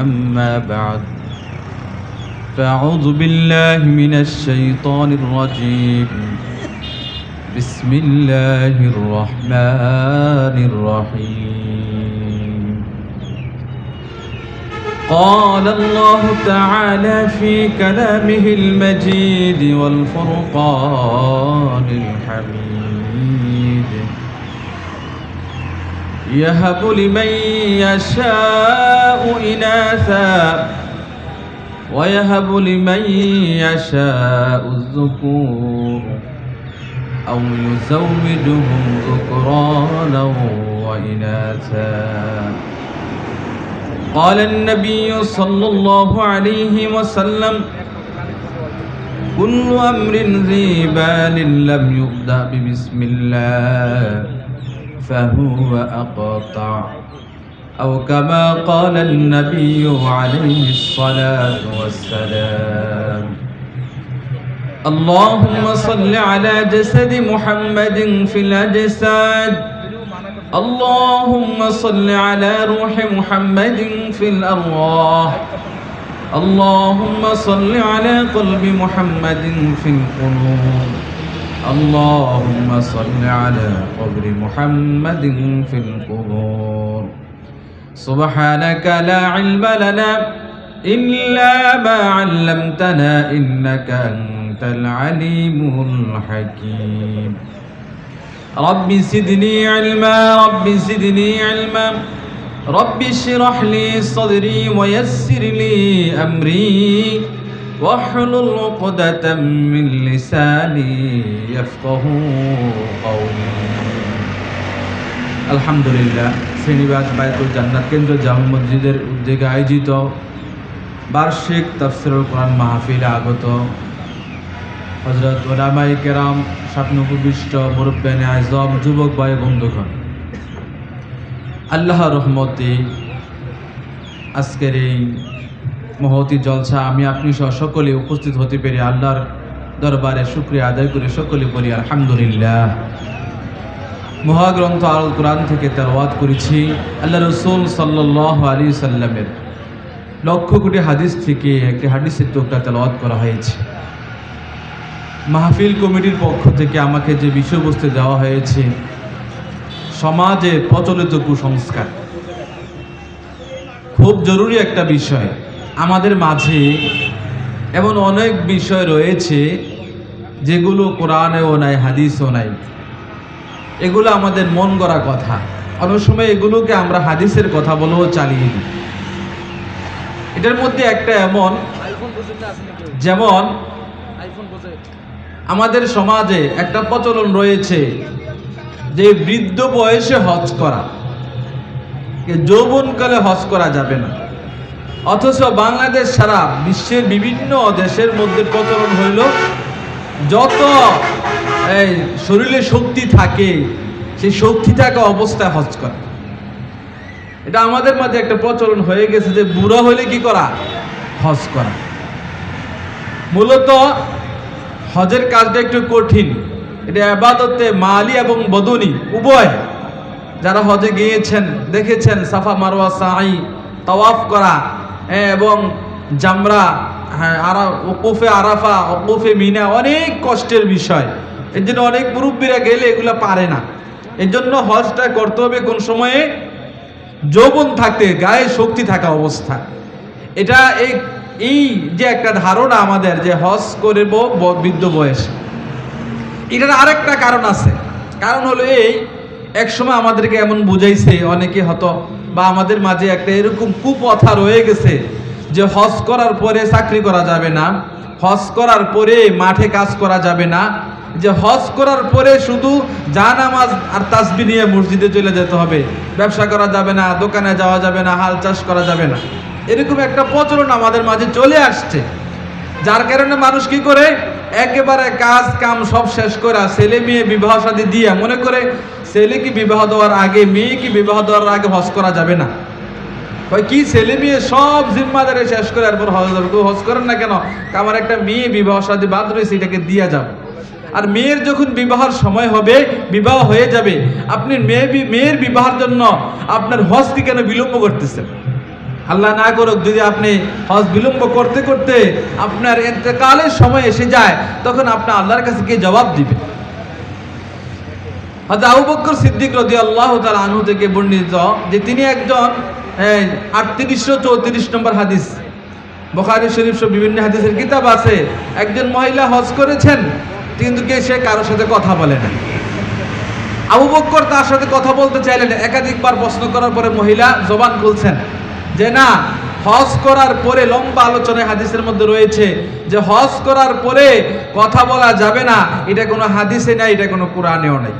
أما بعد فأعوذ بالله من الشيطان الرجيم. بسم الله الرحمن الرحيم. قال الله تعالى في كلامه المجيد والفرقان الحميد. يهب لمن يشاء إناثا ويهب لمن يشاء الذكور أو يزوجهم ذكرانا وإناثا. قال النبي صلى الله عليه وسلم كل أمر ذي بال لم يبدأ ببسم الله. فهو أقطع. أو كما قال النبي عليه الصلاة والسلام. اللهم صل على جسد محمد في الأجساد. اللهم صل على روح محمد في الأرواح. اللهم صل على قلب محمد في القلوب. اللهم صل على قبر محمد في القبور. سبحانك لا علم لنا إلا ما علمتنا إنك أنت العليم الحكيم. رب زدني علما رب زدني علما. رب اشرح لي صدري ويسر لي أمري. واحلل عقدة من لساني يفقه قولي আলহামদুলিল্লাহ শ্রেণীবাস বায়তুল জান্নাত কেন্দ্র জামা মসজিদের উদ্যোগে আয়োজিত বার্ষিক তফসিরুল কোরআন মাহফিলে আগত হজরত ওলামাই কেরাম স্বপ্নভূমিষ্ঠ মুরব্বানে আজম যুবক ভাই বন্ধুগণ আল্লাহ রহমতে আজকের এই মহতি জলসা, আমি আপনি সহ সকলে উপস্থিত হতে পেরে আল্লাহর দরবারে শুক্রিয়া আদায় করে সকলে বলি, আলহামদুলিল্লাহ। মহাগ্রন্থ আল কোরআন থেকে তেলাওয়াত করেছি আল্লাহ রসুল সাল্লাহ আলী সাল্লামের লক্ষ কোটি হাদিস থেকে একটি হাদিসের টুকরা তেলাওয়াত করা হয়েছে। মাহফিল কমিটির পক্ষ থেকে আমাকে যে বিষয়বস্তু দেওয়া হয়েছে, সমাজে প্রচলিত কুসংস্কার। খুব জরুরি একটা বিষয়। আমাদের মাঝে এমন অনেক বিষয় রয়েছে যেগুলো কোরআনেও নাই, হাদিসও নাই। এগুলো আমাদের মন গড়া কথা। অনেক সময় এগুলোকে আমরা হাদিসের কথা বলেও চালিয়ে দিই। এটার মধ্যে একটা এমন, যেমন আমাদের সমাজে একটা প্রচলন রয়েছে যে বৃদ্ধ বয়সে হজ করা যৌবনকালে হজ করা যাবে না। অথচ বাংলাদেশ ছাড়া বিশ্বের বিভিন্ন দেশের মধ্যে প্রচলন হইল। যত এই শরীরে শক্তি থাকে, সেই শক্তি থাকা অবস্থায় হজ করা। এটা আমাদের মাঝে একটা প্রচলন হয়ে গেছে যে বুড়ো হলে কি করা? হজ করা। মূলত হজের কাজটা একটু কঠিন। এটা আবাদতে মালি এবং বদনি, উভয়। যারা হজে গিয়েছেন, দেখেছেন, সাফা মারোয়া সাই তওয়াফ করা এবং জামরা হ্যাঁ ওকুফে আরাফা, ওকুফে মিনা, অনেক কষ্টের বিষয়। এর জন্য অনেক মুরব্বীরা গেলে এগুলো পারে না। এর জন্য হজটা করতে হবে কোন সময়ে? যৌবন থাকতে, গায়ে শক্তি থাকা অবস্থা। এটা এই এই যে একটা ধারণা আমাদের যে হজ করব বৃদ্ধ বয়সে। এটার আরেকটা কারণ আছে। কারণ হলো এই এক সময় আমাদেরকে এমন বুঝাইছে, অনেকে হতো, বা আমাদের মাঝে একটা এরকম কুপথা রয়ে গেছে যে হজ করার পরে চাকরি করা যাবে না, হজ করার পরে মাঠে কাজ করা যাবে না, যে হজ করার পরে শুধু যা নামাজ আর তাসবি নিয়ে মসজিদে চলে যেতে হবে, ব্যবসা করা যাবে না, দোকানে যাওয়া যাবে না, হাল চাষ করা যাবে না। এরকম একটা প্রচলন আমাদের মাঝে চলে আসছে। যার কারণে মানুষ কি করে? একেবারে কাজ কাম সব শেষ করা, ছেলে মেয়ে বিবাহ সাথে দিয়ে মনে করে ছেলেকে বিবাহ দেওয়ার আগে, মেয়েকে বিবাহ দেওয়ার আগে হজ করা যাবে না। কয়, কি ছেলে মেয়ে সব জিম্মাদারে শেষ করে এরপর হজ হজ করেন না কেন? আমার একটা মেয়ে বিবাহ সাথে বাদ রয়েছে, এটাকে দিয়া যাব আর মেয়ের যখন বিবাহের সময় হবে, বিবাহ হয়ে যাবে, আপনি মেয়ে মেয়ের বিবাহের জন্য আপনার হজকে কেন বিলম্ব করতেছেন? আল্লাহ না করুক, যদি আপনি হজ বিলম্ব করতে করতে আপনার এতেকালের সময় এসে যায়, তখন আপনি আল্লাহর কাছে গিয়ে জবাব দিবেন? হয়তো আবু বক্কর সিদ্দিক রদি আল্লাহ তার আনহু থেকে বর্ণিত যে তিনি একজন আটত্রিশশো চৌত্রিশ নম্বর হাদিস। বখারি শরীফ সব বিভিন্ন হাদিসের কিতাব আছে। একজন মহিলা হজ করেছেন, কিন্তু কে সে কারোর সাথে কথা বলে না। আবু বক্কর তার সাথে কথা বলতে চাইলেন, একাধিকবার প্রশ্ন করার পরে মহিলা জবান খুলছেন যে না, হজ করার পরে লম্বা আলোচনায় হাদিসের মধ্যে রয়েছে যে হজ করার পরে কথা বলা যাবে না। এটা কোনো হাদিসে নাই, এটা কোনো কোরআনেও নেই।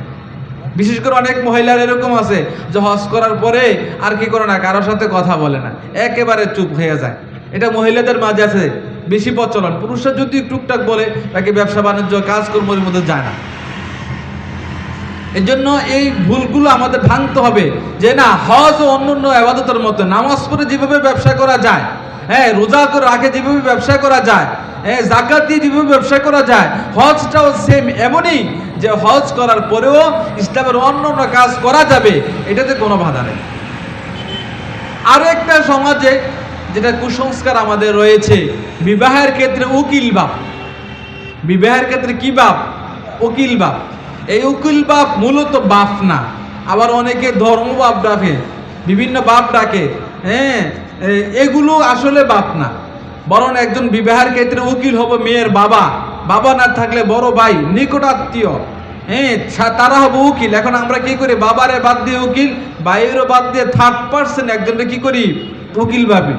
বিশেষ করে অনেক মহিলার এরকম আছে যে হজ করার পরে আর কি করে না, কারোর সাথে কথা বলে না, একেবারে চুপ হয়ে যায়। এটা মহিলাদের মাঝে আছে, বেশি প্রচলন। পুরুষরা যদি টুকটাক বলে, তাকে ব্যবসা, বাণিজ্য, কাজকর্মের মধ্যে যায় না। এই জন্য এই ভুলগুলো আমাদের ভাঙতে হবে যে না, হজ ও অন্য অন্য আবাদতের মতো নামাজ পড়ে যেভাবে ব্যবসা করা যায় হ্যাঁ রোজা করে রাখে যেভাবে ব্যবসা করা যায় হ্যাঁ জাকাত দিয়ে যেভাবে ব্যবসা করা যায়, হজটাও সেম এমনই যে হজ করার পরেও ইসলামের অন্য অন্য কাজ করা যাবে, এটাতে কোনো বাধা নেই। আরও একটা সমাজে যেটা কুসংস্কার আমাদের রয়েছে, বিবাহের ক্ষেত্রে উকিল বাপ। বিবাহের ক্ষেত্রে কি বাপ? উকিল বাপ। এই উকিল বাপ মূলত বাপ না। আবার অনেকে ধর্ম বাপ ডাকে, বিভিন্ন বাপ ডাকে হ্যাঁ এগুলো আসলে বাপ না। বরং একজন বিবাহের ক্ষেত্রে উকিল হবে মেয়ের বাবা। বাবা না থাকলে বড় ভাই, নিকট আত্মীয়। হ্যাঁ তারা হবে উকিল। এখন আমরা কি করি? বাবারে বাদ দিয়ে উকিল, ভাইয়েরও বাদ দিয়ে থার্ড পার্সন একজনকে কি করি? উকিল ভাবি।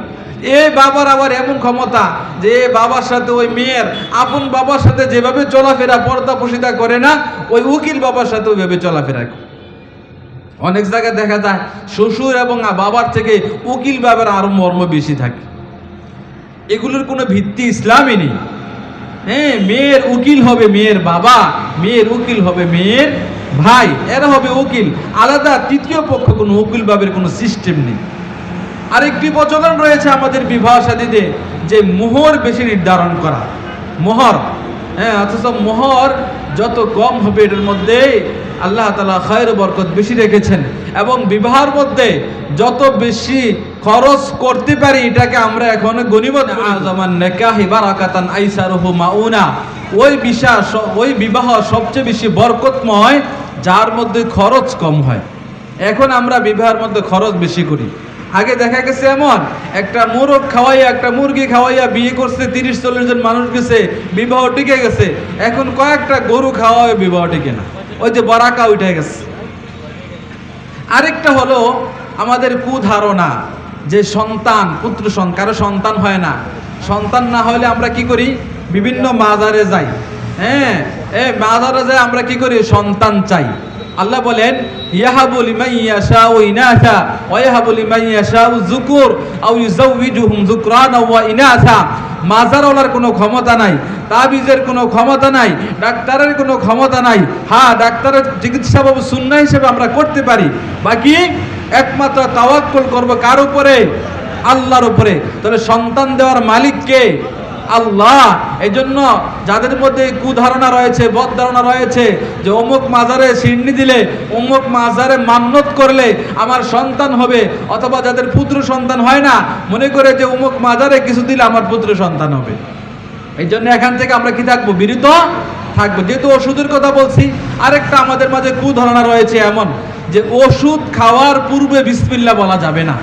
এ বাবার আবার এমন ক্ষমতা যে বাবার সাথে ওই মেয়ের, আপন বাবার সাথে যেভাবে চলাফেরা, পর্দা পশিদা করে না, ওই উকিল বাবার সাথে ওইভাবে চলাফেরা করে। অনেক জায়গায় দেখা যায়, শ্বশুর এবং বাবার থেকে উকিল বাবার আরও মর্ম বেশি থাকে। এগুলোর কোনো ভিত্তি ইসলামই নেই। হ্যাঁ মেয়ের উকিল হবে মেয়ের বাবা, মেয়ের উকিল হবে মেয়ের ভাই, এরা হবে উকিল। আলাদা তৃতীয় পক্ষ, কোনো উকিল বাবের কোনো সিস্টেম নেই। আরেকটি প্রচলন রয়েছে আমাদের বিবাহ সাদীতে যে মোহর বেশি নির্ধারণ করা। মোহর হ্যাঁ অথচ মোহর যত কম হবে, এটার মধ্যে আল্লাহ তালা খয়ের বরকত বেশি রেখেছেন। এবং বিবাহের মধ্যে যত বেশি খরচ করতে পারি, এটাকে আমরা এখন গণিমত ওই বিশ্বাস ওই বিবাহ সবচেয়ে বেশি বরকতময়, যার মধ্যে খরচ কম হয়। এখন আমরা বিবাহের মধ্যে খরচ বেশি করি। আগে দেখা গেছে এমন, একটা মোরগ খাওয়াইয়া, একটা মুরগি খাওয়াইয়া বিয়ে করছে, তিরিশ, চল্লিশ জন মানুষ গেছে, বিবাহ টিকে গেছে। এখন কয়েকটা গরু খাওয়ায় বিবাহ টিকে না। ওই যে বরাকা উঠে গেছে। আরেকটা হলো আমাদের কুধারণা। যে সন্তান, পুত্র সন্তান কারও সন্তান হয় না। সন্তান না হলে আমরা কি করি? বিভিন্ন মাজারে যাই। হ্যাঁ এ মাজারে যাই আমরা কি করি? সন্তান চাই। আল্লাহ বলেন, ইয়াহাবু লিমান ইয়াশাউ ইনাথা ওয়া ইয়াহাবু লিমান ইয়াশাউ যুকুর, আও ইউযাউযুহুম যুকরানা ওয়া ইনাথা মাজারওয়ালার কোনো ক্ষমতা নাই, তাবিজের কোনো ক্ষমতা নাই, ডাক্তারের কোনো ক্ষমতা নাই। হ্যাঁ ডাক্তারের চিকিৎসা বাবু সুন্না হিসেবে আমরা করতে পারি। বাকি একমাত্র তাওয়াক্কুল করব কার উপরে? আল্লাহর উপরে। তাহলে সন্তান দেওয়ার মালিক কে? আল্লাহ। এই জন্য যাদের মধ্যে কুধারণা রয়েছে বদ ধারণা রয়েছে, যে অমুক মাজারে সিন্নি দিলে, অমুক মাজারে মান্যত করলে আমার সন্তান হবে, অথবা যাদের পুত্র সন্তান হয় না, মনে করে যে অমুক মাজারে কিছু দিলে আমার পুত্র সন্তান হবে। এই জন্য এখান থেকে আমরা কি থাকব? বিরত থাকব। যেহেতু ওষুধের কথা বলছি, আরেকটা আমাদের মাঝে কুধারণা রয়েছে এমন। যে ওষুধ খাওয়ার পূর্বে বিসমিল্লা বলা যাবে না।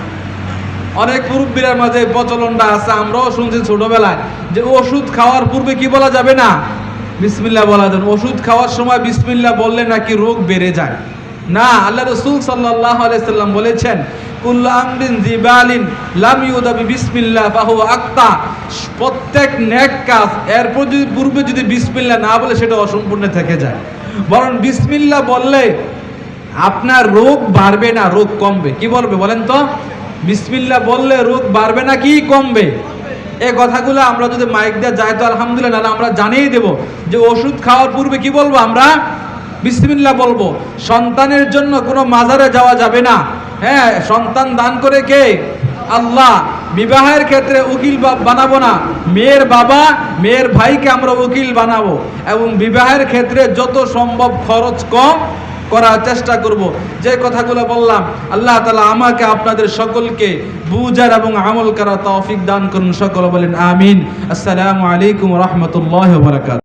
অনেক মুরব্বীর মাঝে প্রচলনটা আছে, আমরাও শুনছি ছোটবেলায় যে ওষুধ খাওয়ার পূর্বে কি বলা যাবে না? বিসমিল্লা বলা যাবে ওষুধ খাওয়ার সময় বিসমিল্লা বললে নাকি রোগ বেড়ে যায়। না, আল্লাহ রসুল সাল্লাহ আলাইসাল্লাম বলেছেন প্রত্যেক কাজ এরপর যদি পূর্বে যদি বিসমিল্লা না বলে, সেটা অসম্পূর্ণ থেকে যায়। বরং বিসমিল্লা বললে আপনার রোগ বাড়বে না, রোগ কমবে। কি বলবে বলেন তো? বিসমিল্লা বললে রোগ বাড়বে না কি কমবে? এই কথাগুলো আমরা যদি মাইক দিয়ে যাই তো আলহামদুলিল্লাহ, নাহলে আমরা জানিয়ে দেব যে ওষুধ খাওয়ার পূর্বে কি বলব আমরা? বিসমিল্লা বলব, সন্তানের জন্য কোনো মাজারে যাওয়া যাবে না। হ্যাঁ সন্তান দান করে কে? আল্লাহ। বিবাহের ক্ষেত্রে উকিল বানাবো না। মেয়ের বাবা, মেয়ের ভাইকে আমরা উকিল বানাবো। এবং বিবাহের ক্ষেত্রে যত সম্ভব খরচ কম করার চেষ্টা করব। যে কথাগুলো বললাম, আল্লাহ তালা আমাকে আপনাদের সকলকে বুজার এবং আমল করা তৌফিক দান করুন। সকল বলেন, আমিন। আসসালামু আলাইকুম রহমতুল্লাহ বারাকাত